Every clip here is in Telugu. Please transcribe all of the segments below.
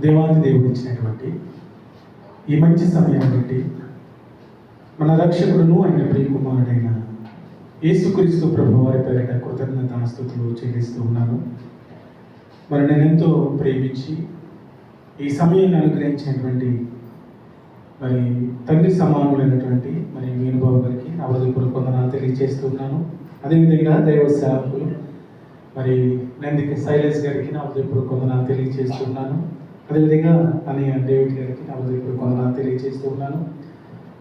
దేవాది దేవుడు ఇచ్చినటువంటి ఈ మంచి సమయాన్ని బట్టి మన రక్షకుడును ఆయన ప్రియకుమారుడైన యేసుక్రీస్తు ప్రభు వారి పేరిట కృతజ్ఞత స్థుతులు చెల్లిస్తూ ఉన్నాను. మరి నేను ఎంతో ప్రేమించి ఈ సమయాన్ని అనుగ్రహించినటువంటి మరి తండ్రి సమానులైనటువంటి మరి వేణుబాబు గారికి నా హృదయపూర్వక తెలియజేస్తున్నాను అదేవిధంగా దైవ సేవకులు మరి నందిక శైలేష్ గారికి నా హృదయపూర్వక వందనాలు తెలియజేస్తున్నాను. అదేవిధంగా అన్నయ్య డేవిడ్ గారికి నా హృదయపూర్వక వందనాలు తెలియజేస్తున్నాను.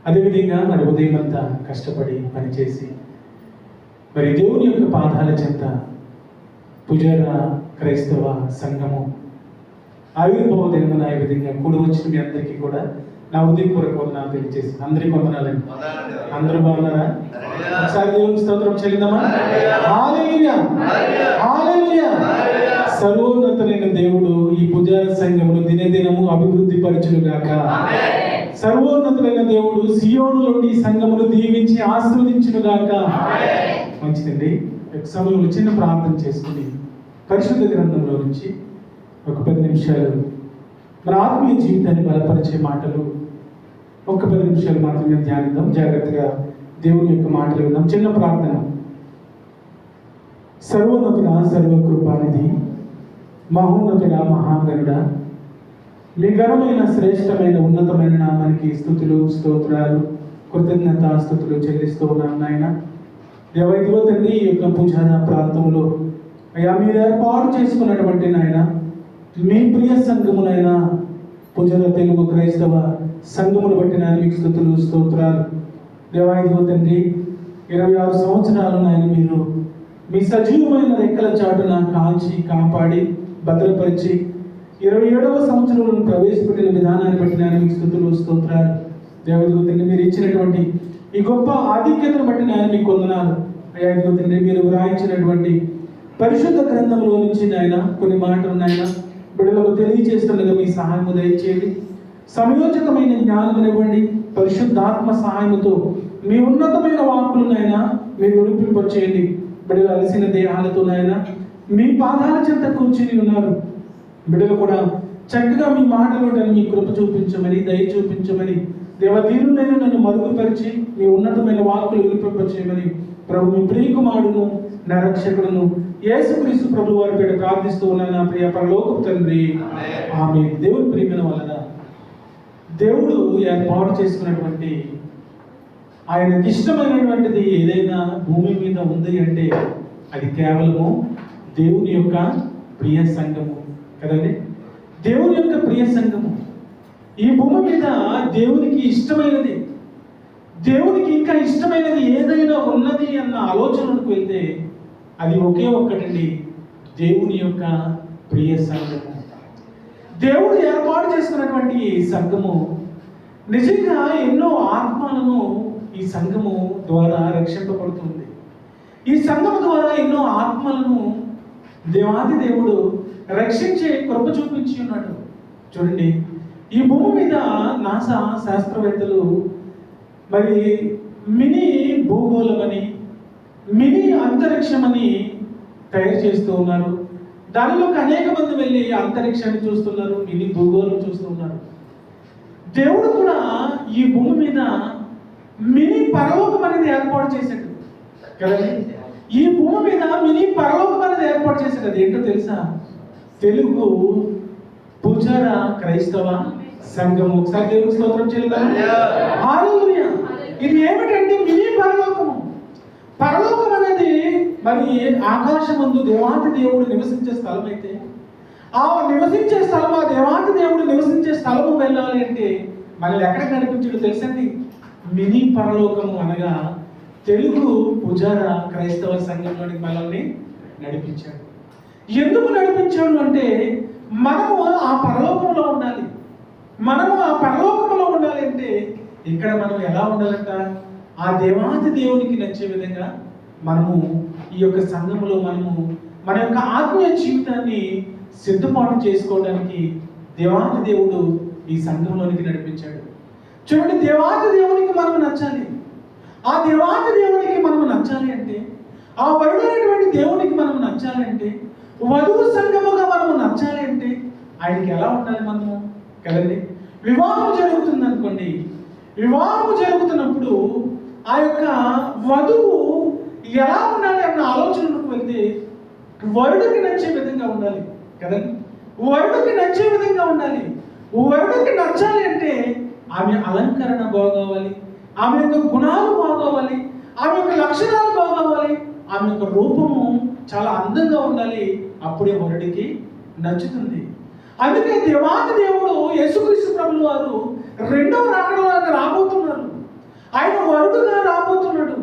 అదేవిధంగా మరి ఉదయం అంతా కష్టపడి పనిచేసి మరి దేవుని యొక్క పాదాల చెంత పుజార క్రైస్తవ సంఘము ఆవిర్భావ దినమున ఈ విధంగా కూడి వచ్చిన మీ అందరికీ కూడా నా ఉదయపూర్వక వందనాలు తెలియజేసి అందరికీ వందనాలండి. అందరూ బాగున్నారా? ఒకసారి దేవుని స్తోత్రం హల్లెలూయా. సర్వోన్నతులైన దేవుడు ఈ పుజార సంఘమును దినదినము అభివృద్ధి పరచును గాక సర్వోన్నతులైన దేవుడు సియోనులోని సంఘమును దీవించి ఆశీర్వదించును గాక మంచిదండి. సమయంలో చిన్న ప్రార్థన చేసుకుని పరిశుద్ధ గ్రంథంలో నుంచి ఒక పది నిమిషాలు మన ఆత్మీయ జీవితాన్ని బలపరిచే మాటలు ఒక పది నిమిషాలు మాత్రమే ధ్యానిద్దాం. జాగ్రత్తగా దేవుని యొక్క మాటలు విన్నాం. చిన్న ప్రార్థన. సర్వోన్నతుడ సర్వకృపానిధి మహోన్నతుడ మహాగరుడ మీ ఘనమైన శ్రేష్టమైన ఉన్నతమైన నామానికి స్థుతులు స్తోత్రాలు కృతజ్ఞత స్థుతులు చెల్లిస్తూ ఉన్నాను నాయన. దేవైదిగో తండ్రి ఈ యొక్క పూజార ప్రాంతంలో అయ్యా మీరు ఏర్పాటు చేసుకున్నటువంటి నాయన మీ ప్రియ సంఘమునైనా పూజల తెలుగు క్రైస్తవ సంఘమును బట్టి నాయన మీకు స్థుతులు స్తోత్రాలు దేవాయిదిగో తండ్రి ఇరవై ఆరు సంవత్సరాలు నాయన మీరు మీ సజీవమైన రెక్కల చాటున కాంచి కాపాడి భద్రపరిచి ఇరవై ఏడవ సంవత్సరంలో ప్రవేశపెట్టిన విధానాన్ని బట్టి నేను మీకు స్థుతులు స్తోత్రాలు. దేవదిగో తండ్రి మీరు ఇచ్చినటువంటి ఈ గొప్ప ఆధిక్యతను బట్టి నేను మీకు వందనాలు. అయ్యా ఇదిగో తండ్రి మీరు వ్రాయించినటువంటి పరిశుద్ధ గ్రంథంలో నుంచి నాయన కొన్ని మాటలు నాయన బిడ్డలకు తెలియజేస్తుండగా మీ సహాయము దయచేయండి. సమయోచితమైన జ్ఞానం ఇవ్వండి పరిశుద్ధాత్మ సహాయముతో మీ ఉన్నతమైన వాక్కులనైనా మీరు ఉడిపింపచేయండి బిడ్డలు అలసిన దేహాలతో నాయన మీ పాదాల చెంత కూర్చుని ఉన్నారు. బిడ్డలు కూడా చక్కగా మీ మాటలు మీ కృప చూపించమని దయ చూపించమని దేవతీరునైనా నన్ను మరుగుపరిచి మీ ఉన్నతమైన వాక్కులు వినిపింపచేయమని ప్రభు మీ ప్రియకుమారుడును నా రక్షకుడును యేసుక్రీస్తు ప్రభు వారి పేట ప్రార్థిస్తూ ఉన్నాను నా ప్రియ పరలోకపు తండ్రి. ఆమె దేవుని ప్రియమైన వలన దేవుడు ఏర్పాటు చేసుకున్నటువంటి ఆయనకి ఇష్టమైనటువంటిది ఏదైనా భూమి మీద ఉంది అంటే అది కేవలము దేవుని యొక్క ప్రియ సంఘము. కదండి? దేవుని యొక్క ప్రియ సంఘము. ఈ భూమి మీద దేవునికి ఇష్టమైనది. దేవునికి ఇంకా ఇష్టమైనది ఏదైనా ఉన్నది అన్న ఆలోచనకు వెళ్తే అది ఒకే ఒక్కటండి దేవుని యొక్క ప్రియ సంఘము. దేవుడు ఏర్పాటు చేసుకున్నటువంటి సంఘము నిజంగా ఎన్నో ఆత్మలను ఈ సంఘము ద్వారా రక్షింపబడుతుంది. ఈ సంఘము ద్వారా ఎన్నో ఆత్మలను దేవాది దేవుడు రక్షించే కృప చూపించి ఉన్నాడు. చూడండి ఈ భూమి మీద నాసా శాస్త్రవేత్తలు మరి మినీ భూగోళమని మినీ అంతరిక్షమని తయారు చేస్తూ ఉన్నారు. దానిలోకి అనేక మంది వెళ్ళి అంతరిక్షాన్ని చూస్తున్నారు మినీ భూగోళం చూస్తూ ఉన్నారు. దేవుడు కూడా ఈ భూమి మీద మినీ పరలోకం అనేది ఏర్పాటు చేశాడు. కదండి? ఈ భూమి మీద మినీ పరలోకం అనేది ఏర్పాటు చేశాడు. అది ఏంటో తెలుసా? తెలుగు పూజార క్రైస్తవ సంఘం ఒకసారి దేవుని స్తోత్రం హల్లెలూయా. ఇది ఏమిటంటే మినీ పరలోకము. పరలోకం అనేది మరి ఆకాశమందు దేవాతి దేవుడు నివసించే స్థలం అయితే ఆ నివసించే స్థలం ఆ దేవాతి దేవుడు నివసించే స్థలము వెళ్ళాలి అంటే మనల్ని ఎక్కడ నడిపించాడు తెలుసండి? మినీ పరలోకము అనగా తెలుగు పుజార క్రైస్తవ సంఘంలోని మనల్ని నడిపించాడు. ఎందుకు నడిపించాడు అంటే మనము ఆ పరలోకంలో ఉండాలి. మనము ఆ పరలోకంలో ఉండాలి అంటే ఇక్కడ మనం ఎలా ఉండాలంట? ఆ దేవాది దేవునికి నచ్చే విధంగా మనము ఈ యొక్క సంఘములో మనము మన యొక్క ఆత్మీయ జీవితాన్ని సిద్ధపాటు చేసుకోవడానికి దేవాది దేవుడు ఈ సంఘంలోనికి నడిపించాడు. చూడండి దేవాది దేవునికి మనం నచ్చాలి. ఆ దేవాది దేవునికి మనం నచ్చాలి అంటే ఆ వరుడైనటువంటి దేవునికి మనం నచ్చాలి అంటే వధువు సంగముగా మనము నచ్చాలి అంటే ఆయనకి ఎలా ఉండాలి మనము? కదండి? వివాహం జరుగుతుంది అనుకోండి వివాహం జరుగుతున్నప్పుడు ఆ యొక్క వధువు ఎలా ఉండాలి అన్న ఆలోచనలకు వెళ్తే వరుడికి నచ్చే విధంగా ఉండాలి. కదండి? వరుడికి నచ్చే విధంగా ఉండాలి. వరుడికి నచ్చాలి అంటే ఆమె అలంకరణ బాగోవాలి ఆమె యొక్క గుణాలు బాగోవాలి ఆమె యొక్క లక్షణాలు బాగోవాలి ఆమె యొక్క రూపము చాలా అందంగా ఉండాలి అప్పుడే వరుడికి నచ్చుతుంది. అందుకే దేవాది దేవుడు యేసుక్రీస్తు ప్రభులు వారు రెండవ రాకడలాగా రాబోతున్నారు. ఆయన వరుడుగా రాబోతున్నాడు.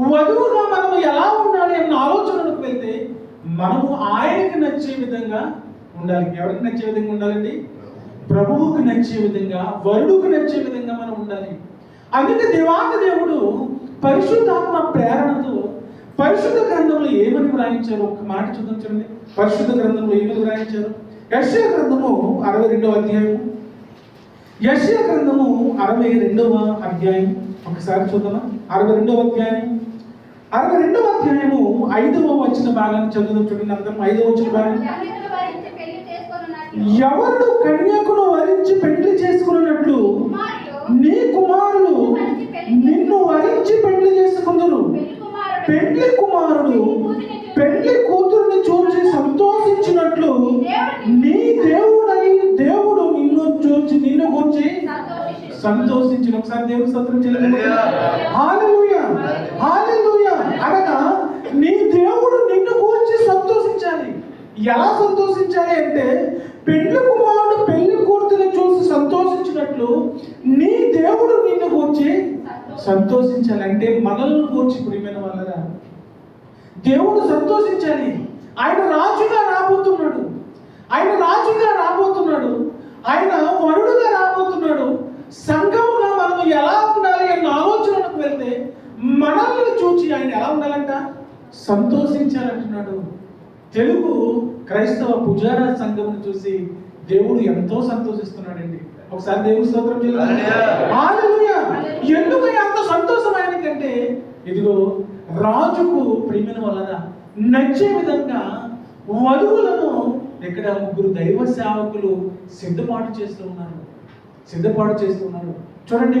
వధువుగా మనం ఎలా ఉండాలి అన్న ఆలోచనలకు వెళ్తే మనము ఆయనకి నచ్చే విధంగా ఉండాలి. ఎవరికి నచ్చే విధంగా ఉండాలండి? ప్రభువుకు నచ్చే విధంగా వరుడుకు నచ్చే విధంగా మనం ఉండాలి. అందుకే దేవాత దేవుడు పరిశుద్ధాత్మ ప్రేరణతో పరిశుద్ధ గ్రంథంలో ఏమని వ్రాయించారు? ఒక మాట చూద్దాం చూడండి. పరిశుద్ధ గ్రంథంలో ఏమని వ్రాయించారు? యశ్య గ్రంథము అరవై రెండవ అధ్యాయము. యశ్య గ్రంథము అరవై రెండవ అధ్యాయం ఒకసారి చూద్దామా? అరవై రెండవ అధ్యాయం అరవై రెండవ అధ్యాయము ఐదవ వచ్చిన భాగాన్ని చదువుదాం చూడండి అందరం. ఐదవ వచ్చిన భాగం కన్యకను వరించి పెళ్ళి చేసుకొనున్నట్లు ఎవరు కన్యకును వరించి పెళ్ళి చేసుకున్నట్లు నీ కుమారులు నిన్ను వరించి పెళ్ళి చేసుకుందరు. పెళ్ళి కుమారుడు పెళ్ళి కూతురుని చూసి సంతోషించినట్లు నీ దేవుడై దేవుడు నిన్ను చూసి నిన్ను సంతోషించు. సంతోషించిన. ఒకసారి దేవుడు హల్లెలూయా. హల్లెలూయా. అనగా నీ దేవుడు నిన్ను గురించి సంతోషించాలి. ఎలా సంతోషించాలి అంటే పెళ్ళి కుమారుడు పెళ్ళి కూతురుని చూసి సంతోషించినట్లు నీ దేవుడు నిన్ను కూర్చి సంతోషించాలంటే మనల్ని కూర్చి ప్రియమైన వాళ్ళరా? దేవుడు సంతోషించాలి. ఆయన రాజుగా రాబోతున్నాడు. ఆయన రాజుగా రాబోతున్నాడు. ఆయన వరుడుగా రాబోతున్నాడు. సంఘముగా మనం ఎలా ఉండాలి అన్న ఆలోచనకు వెళ్తే మనల్ని చూచి ఆయన ఎలా ఉండాలంట? సంతోషించాలంటున్నాడు. తెలుగు క్రైస్తవ పుజారా సంఘమును చూసి దేవుడు ఎంతో సంతోషిస్తున్నాడండి. ఒకసారి దేవుని స్తోత్రం చేయాలి హల్లెలూయా. ఎందుకు అంత సంతోషం ఆయనకంటే ఇదిగో రాజుకు ప్రేమిన వలన నచ్చే విధంగా వధువులను ఇక్కడ ముగ్గురు దైవ సేవకులు సిద్ధపాటు చేస్తూ ఉన్నారు. సిద్ధపాటు చేస్తూ ఉన్నారు. చూడండి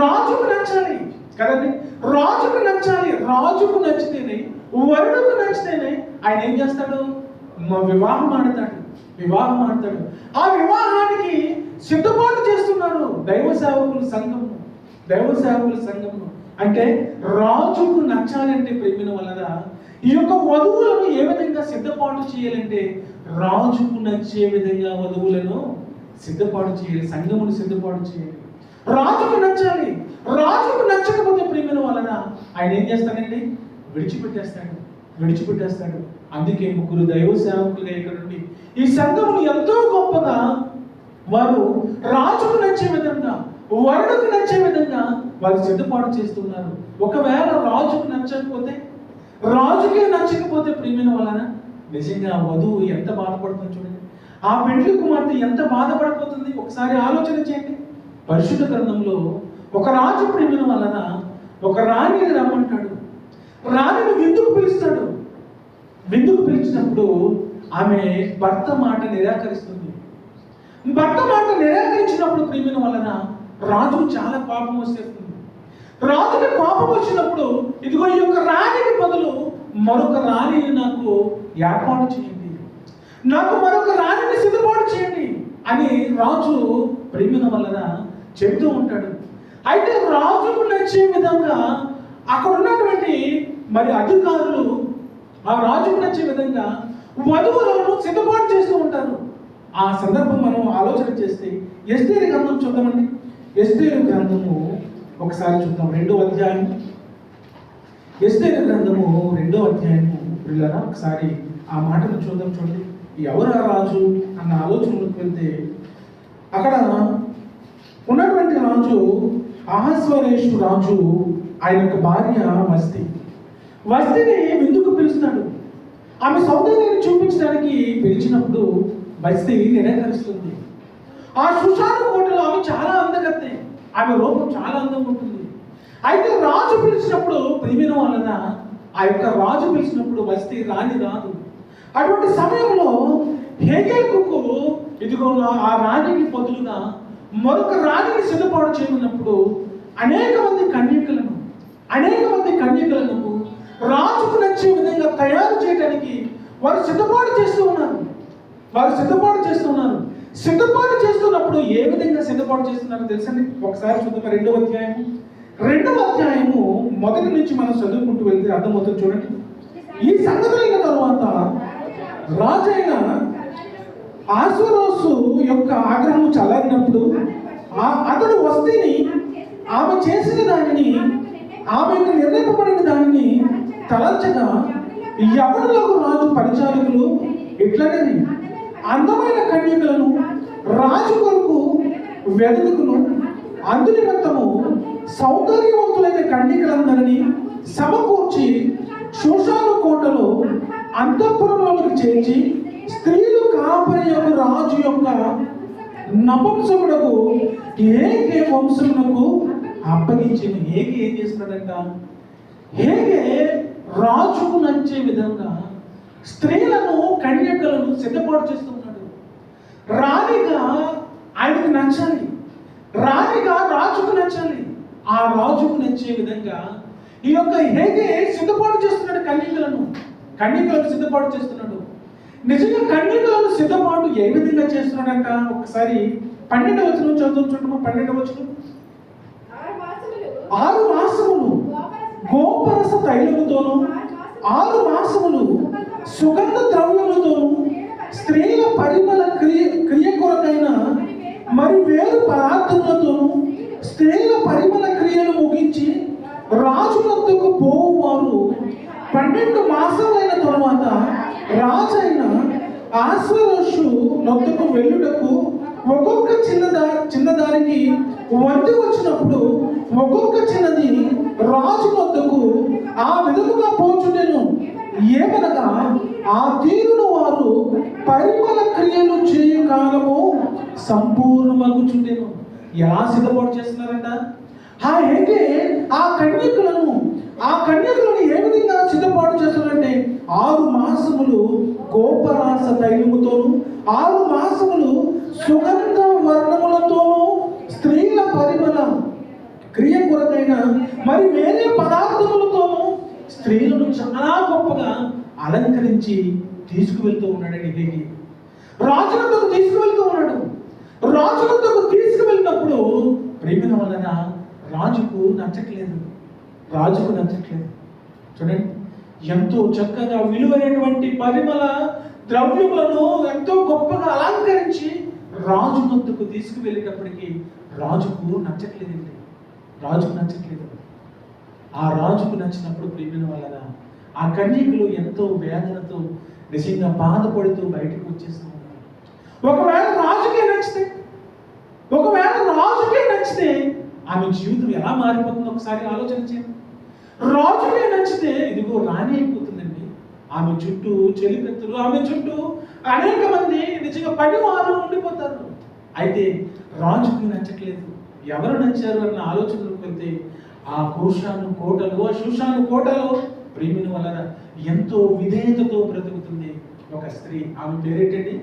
రాజుకు నచ్చాలి. కదండి? రాజుకు నచ్చాలి. రాజుకు నచ్చితేనే వరుడుకు నచ్చితేనే ఆయన ఏం చేస్తాడు? వివాహం ఆడతాడు వివాహం ఆడతాడు. ఆ వివాహానికి సిద్ధపాటు చేస్తున్నారు దైవ సేవకుల సంఘము దైవ సేవకుల సంఘము. అంటే రాజుకు నచ్చాలంటే ప్రేమిన వలన ఈ యొక్క వధువులను ఏ విధంగా సిద్ధపాటు చేయాలంటే రాజుకు నచ్చే విధంగా వధువులను సిద్ధపాటు చేయాలి సంఘమును సిద్ధపాటు చేయాలి. రాజుకు నచ్చాలి రాజుకు నచ్చకపోతే ప్రేమిన వలన ఆయన ఏం చేస్తాడండి? విడిచిపెట్టేస్తాడు విడిచిపెట్టేస్తాడు. అందుకే ముగ్గురు దైవ సేవకులుగా ఇక్కడ నుండి ఈ సంఘమును ఎంతో గొప్పగా వారు రాజుకు నచ్చే విధంగా వరుడుకు నచ్చే విధంగా వారు సిద్ధపాటు చేస్తున్నారు. ఒకవేళ రాజుకు నచ్చకపోతే రాజుకే నచ్చకపోతే ప్రియమైన వలన నిజంగా వధువు ఎంత బాధపడుతుందో చూడండి. ఆ పెండ్లి కుమార్తె ఎంత బాధపడిపోతుంది ఒకసారి ఆలోచన చేయండి. పరిశుద్ధ గ్రంథంలో ఒక రాజు ప్రేమిన వలన ఒక రాణిని రమ్మంటాడు. రాణిని విందుకు పిలుస్తాడు? విందుకు పిలిచినప్పుడు ఆమె భర్త మాట నిరాకరిస్తుంది. భర్త మాట నిరాకరించినప్పుడు ప్రేమిన వలన రాజు చాలా కోపం వచ్చేస్తుంది. రాజుకి కోపం వచ్చినప్పుడు ఇదిగో ఈ యొక్క రాణికి బదులు మరొక రాణిని నాకు ఏర్పాటు చేయండి. నాకు మరొక రాణిని సిద్ధపాటు చేయండి అని రాజు ప్రేమిన వలన చెబుతూ ఉంటాడు. అయితే రాజుకు నచ్చే విధంగా అక్కడ ఉన్నటువంటి మరి అధికారులు ఆ రాజుకు నచ్చే విధంగా వధువులను సిద్ధపాటు చేస్తూ ఉంటారు. ఆ సందర్భం మనం ఆలోచన చేస్తే ఎస్తేరి గ్రంథం చూద్దామండి. ఎస్తేరు గ్రంథము ఒకసారి చూద్దాం. రెండో అధ్యాయం ఎస్తేరు గ్రంథము రెండో అధ్యాయము. పిల్లరా ఒకసారి ఆ మాటను చూద్దాం చూడండి. ఎవరు ఆ రాజు అన్న ఆలోచనలోకి వెళ్తే అక్కడ ఉన్నటువంటి రాజు ఆహస్వరేషు రాజు ఆయన యొక్క భార్య వస్తి. వస్తిని విందుకు పిలుస్తాడు ఆమె సౌందర్యాన్ని చూపించడానికి పిలిచినప్పుడు వస్తి నిరాకరిస్తుంది. ఆ సుషాను కోటలో ఆమె చాలా అందగత్తే. ఆమె రూపం చాలా అందంగా ఉంటుంది. అయితే రాజు పిలిచినప్పుడు ప్రేమిన వలన ఆ యొక్క రాజు పిలిచినప్పుడు వస్తి రాని రాదు అటువంటి సమయంలో హేగేకు ఇదిగో ఆ రాణికి బదులుగా మరొక రాణిని సిద్ధపాటు చేయమన్నప్పుడు అనేక మంది కన్యకలను అనేక మంది కన్యకలను రాజుకు నచ్చే విధంగా తయారు చేయడానికి వారు సిద్ధపాటు చేస్తూ ఉన్నారు. వారు సిద్ధపాటు చేస్తూ ఉన్నారు. సిద్ధపాటు చేస్తున్నప్పుడు ఏ విధంగా సిద్ధపాటు చేస్తున్నారో తెలుసండి? ఒకసారి చూద్దాం. రెండవ అధ్యాయము. రెండవ అధ్యాయము మొదటి నుంచి మనం చదువుకుంటూ వెళ్తే అర్థమవుతుంది చూడండి. ఈ సంగతులైన తరువాత రాజైన ఆశ్వరోసు యొక్క ఆగ్రహం చల్లారినప్పుడు ఆ- అతడు వస్తేని ఆమె చేసిన దానిని ఆమెకు నిర్ణయింపబడిన దానిని తలంచగా యవనులకు రాజు పరిచారకులు? ఇట్లనే అందమైన కన్యకలను రాజు కొరకు వెదకును. అందుని మొత్తము సౌందర్యవంతులైన కన్యకలందరినీ సమకూర్చి శోషాను కోటలో అంతఃపురంలోకి చేర్చి స్త్రీలు కాపరి యొక్క రాజు యొక్క నపంసకుడకు ఏకే వంశమునకు అప్పగించింది ఏకే ఏం చేస్తున్నాడంట? హేగే రాజుకు నచ్చే విధంగా స్త్రీలను కన్యకలను సిద్ధపాటు చేస్తూ ఉన్నాడు రాణిగా ఆయనకు నచ్చాలి. రాణిగా రాజుకు నచ్చాలి. ఆ రాజుకు నచ్చే విధంగా ఈ యొక్క హేగే సిద్ధపాటు చేస్తున్నాడు కన్యకలను. కన్యకలను సిద్ధపాటు చేస్తున్నాడు. నిజంగా కన్యకలను సిద్ధపాటు ఏ విధంగా చేస్తున్నాడంట? ఒకసారి పన్నెండు చదువు చూడము పన్నెండు మాసములు ఆరు మాసములు గోపరస తైలముతోను ఆరు మాసములు సుగంధ ద్రవ్యములతోను స్త్రీల పరిమళ క్రియ క్రియ కొరకైన మరి వేరు పదార్థములతోను స్త్రీల పరిమళ క్రియను ముగించి రాజు వద్దకు పన్నెండు మాసములైన తరువాత రాజైన ఆశ్వరోషు నొద్దకు వెళ్ళుటకు ఒక్కొక్క చిన్నదా చిన్నదానికి వంతు వచ్చినప్పుడు ఒక్కొక్క చిన్నది రాజు వద్దకు ఆ విధముగా పోచుటెను ఏమనగా ఆ తీరును వారు పరిమళ క్రియలు చేయు కాలము సంపూర్ణమగుచుండెను. ఎలా సిద్ధపాటు చేస్తున్నారంట. ఆ ఏంటి ఆ కన్యకులను ఆ కన్యకులను ఏ విధంగా సిద్ధపాటు చేస్తున్నారంటే ఆరు మాసములు గోపరాస తైలముతోను ఆరు మాసములు సుగంధ వర్ణములతోనూ స్త్రీల పరిమళ క్రియ కొరకైన మరి వేరే పదార్థములతోనూ స్త్రీలను చాలా గొప్పగా అలంకరించి తీసుకువెళ్తూ ఉన్నాడండి దేవి రాజులతో తీసుకువెళ్తూ ఉన్నాడు. రాజులతో తీసుకువెళ్ళినప్పుడు ప్రేమిన వలన రాజుకు నచ్చట్లేదు. రాజుకు నచ్చట్లేదు. చూడండి ఎంతో చక్కగా విలువైనటువంటి పరిమళ ద్రవ్యములను ఎంతో గొప్పగా అలంకరించి రాజు ముందుకు తీసుకువెళ్ళేటప్పటికీ రాజుకు నచ్చట్లేదండి. రాజుకు నచ్చట్లేదు. ఆ రాజుకు నచ్చినప్పుడు ప్రియమైన వలన ఆ కన్యకులు ఎంతో వేదనతో నిజంగా బాధపడుతూ బయటకు వచ్చేస్తూ ఉన్నారు. ఒకవేళ రాజుకే నచ్చితే ఒకవేళ రాజుకే నచ్చితే ఆమె జీవితం ఎలా మారిపోతుందో ఒకసారి ఆలోచన చేయండి. రాజుకే నచ్చితే ఇదిగో రాణి అయిపోతుందండి. ఆమె చుట్టూ చెలిపెత్తులు ఆమె చుట్టూ అనేక మంది నిజంగా పని వారు ఉండిపోతారు. అయితే రాజుకు నచ్చట్లేదు. ఎవరు నచ్చారు అన్న ఆలోచనలకు వెళ్తే ఆ కోశాను కోటలు ఆ శుషాను కోటలు ప్రేమిని వలన ఎంతో విధేయతతో బ్రతుకుతుంది ఒక స్త్రీ. ఆమె పేరేటండి?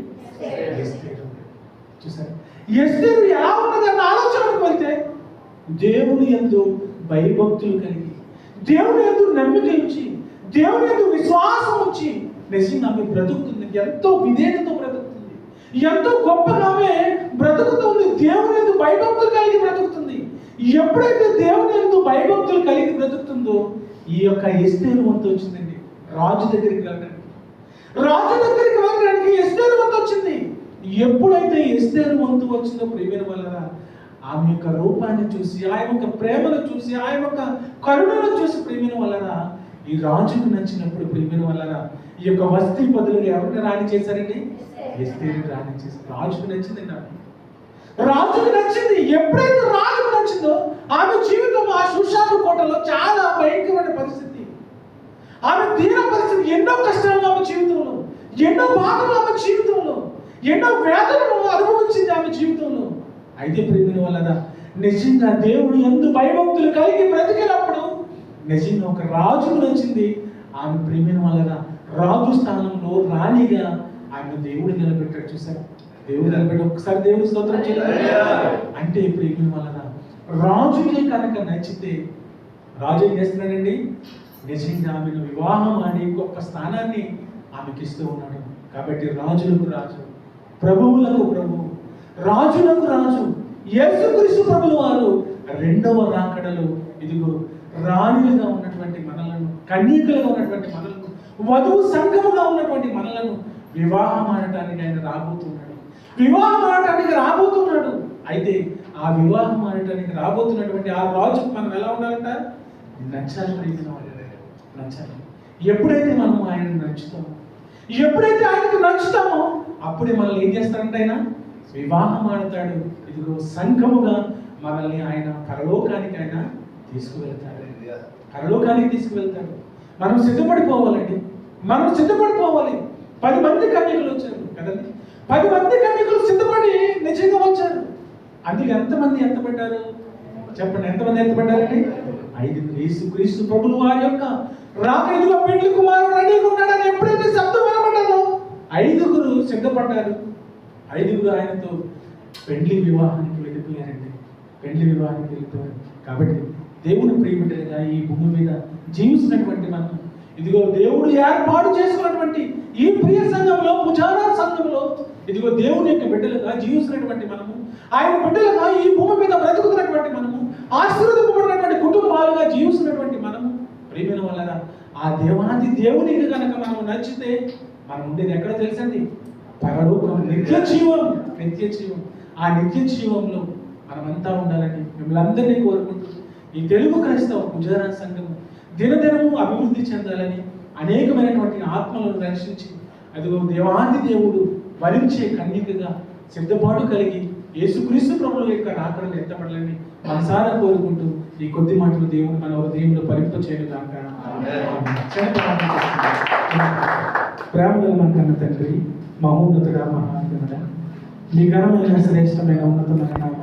చూసారు? ఎస్తేరు ఎలా ఉన్నదన్న ఆలోచనకు వెళ్తే దేవుని ఎందు భయభక్తులు కలిగి దేవుని ఎందు నమ్మిక ఉంచి దేవుని ఎందు విశ్వాసం ఉంచి నిజంగా ఆమె బ్రతుకుతుంది. ఎంతో విధేయతతో బ్రతుకు ఎంతో గొప్పగా ఆమె బ్రతుకుతుంది. దేవుని ఎందు భయభక్తులు కలిగి బ్రతుకుతుంది. ఎప్పుడైతే దేవుని ఎందు భయభక్తులు కలిగి బ్రతుకుతుందో ఈ యొక్క ఎస్తేరు వంతు వచ్చిందండి. రాజు దగ్గరికి వెళ్ళడానికి. రాజు దగ్గరికి వెళ్ళడానికి ఎస్తేరు వంతు వచ్చింది. ఎప్పుడైతే ఎస్తేరు వంతు వచ్చిందో ప్రేమిన వలన ఆమె యొక్క రూపాన్ని చూసి ఆ యొక్క ప్రేమను చూసి ఆ యొక్క కరుణను చూసి ప్రేమిన వలన ఈ రాజుకు నచ్చినప్పుడు ప్రేమిన వలన ఈ యొక్క వస్తీ బదులుగా ఎవరిని రాణి చేశారండి? ఎస్తేరు రాణి రాజుకు నచ్చింది ఆమె రాజుకు నచ్చింది. ఎప్పుడైతే రాజుకు నచ్చిందో ఆమె జీవితం ఆ సుశాంత్ కోటలో చాలా భయంకరమైన పరిస్థితి. ఆమె తీర పరిస్థితి ఎన్నో కష్టాలు ఆమె జీవితంలో ఎన్నో బాధలు ఆమె జీవితంలో ఎన్నో వేదనలు అనుభవించింది ఆమె జీవితంలో. అయితే ప్రేమిన వలన నిజంగా దేవుడు ఎందు భయభక్తులు కలిగి బ్రతికినప్పుడు నిజంగా ఒక రాజుకు నచ్చింది. ఆమె ప్రేమిన వలన రాజు స్థానంలో రాణిగా ఆయన దేవుడు నిలబెట్టాడు చూసారా? దేవుడు నిలబెట్టి ఒకసారి దేవుడు స్తోత్రం చేయాలి అంటే ఇప్పుడు ఏమి వలన రాజుకే కనుక నచ్చితే రాజు ఏం చేస్తున్నాడండి? నిజంగా ఆమెను వివాహం ఆడి గొప్ప స్థానాన్ని ఆమెకి ఇస్తూ ఉన్నాడు. కాబట్టి రాజులకు రాజు ప్రభువులకు ప్రభువు రాజులకు రాజు యేసుక్రీస్తు ప్రభుల వారు రెండవ రాకడలో ఇదిగో రాణులుగా ఉన్నటువంటి మనలను కన్యకలుగా ఉన్నటువంటి మనలను వధువు సంఘముగా ఉన్నటువంటి మనలను వివాహం ఆడటానికి ఆయన రాబోతున్నాడు. వివాహం ఆడటానికి రాబోతున్నాడు. అయితే ఆ వివాహం ఆడటానికి రాబోతున్నటువంటి ఆ రాజు మనం ఎలా ఉండాలంట? నచ్చాలి ప్రియమైన వాళ్ళే. నచ్చాలి ఎప్పుడైతే మనం ఆయన నచ్చుతామో ఎప్పుడైతే ఆయనకు నచ్చుతామో అప్పుడే మనల్ని ఏం చేస్తాడంటే ఆయన? వివాహం ఆడతాడు ఇదిగో సంఘముగా మనల్ని ఆయన పరలోకానికి ఆయన తీసుకువెళ్తాడు. పరలోకానికి తీసుకువెళ్తాడు. మనం సిద్ధపడిపోవాలండి. మనం సిద్ధపడిపోవాలి. పది మంది కన్యకులు వచ్చారు కదండి? పది మంది కన్యకులు సిద్ధపడి నిజంగా వచ్చారు. అందుకు ఎంతమంది ఎంత పడ్డారు? చెప్పండి ఎంతమంది ఎంత పడ్డారండి? ఐదుగురు యేసు క్రీస్తు ప్రభులు వారి యొక్క రాక ఇదిగో పెళ్ళి కుమారుడు రెడీగా ఉన్నాడని ఎప్పుడైతే శబ్దం వినపడ్డారో ఐదుగురు సిద్ధపడ్డారు. ఐదుగురు ఆయనతో పెళ్ళి వివాహానికి వెళ్ళిపోయారండి. పెళ్ళి వివాహానికి వెళ్ళిపోయారు. కాబట్టి దేవుని ప్రియమిటగా ఈ భూమి మీద జీవిస్తున్నటువంటి మనం ఇదిగో దేవుడు ఏర్పాటు చేసుకున్నటువంటి ఈ ప్రియ సంఘంలో పుజారా సంఘంలో ఇదిగో దేవుని యొక్క బిడ్డలుగా జీవిస్తున్నటువంటి మనము ఆయన బిడ్డలుగా ఈ భూమి మీద బ్రతుకుతున్నటువంటి మనము ఆశీర్వదింపబడినటువంటి కుటుంబాలుగా జీవిస్తున్నటువంటి మనము ప్రియమైన వల్ల ఆ దేవాది దేవునికి కనుక మనం నచ్చితే మనం ఉండేది ఎక్కడ తెలుసండి? పరలోకం నిత్య జీవం నిత్య జీవం. ఆ నిత్య జీవంలో మనమంతా ఉండాలని మిమ్మల్ని అందరినీ కోరుకుంటూ ఈ తెలుగు క్రైస్తవ గుజరాత్ సంఘం దినదినము అభివృద్ధి చెందాలని అనేకమైనటువంటి ఆత్మలను రక్షించి అదిగో దేవాది దేవుడు భరించే కన్యకగా సిద్ధపాటు కలిగి యేసుక్రీస్తు ప్రభుల యొక్క రాకడలు ఎత్తపడాలని మనసారా కోరుకుంటూ ఈ కొద్ది మాటలు దేవుడు మన హృదయంలో పరిమిత చేయడం కాక ప్రేమ గల మన కన్న తండ్రి మహోన్నతుడా మహానుడ మీ ఘనమైన శ్రేష్టమైన ఉన్నతమైన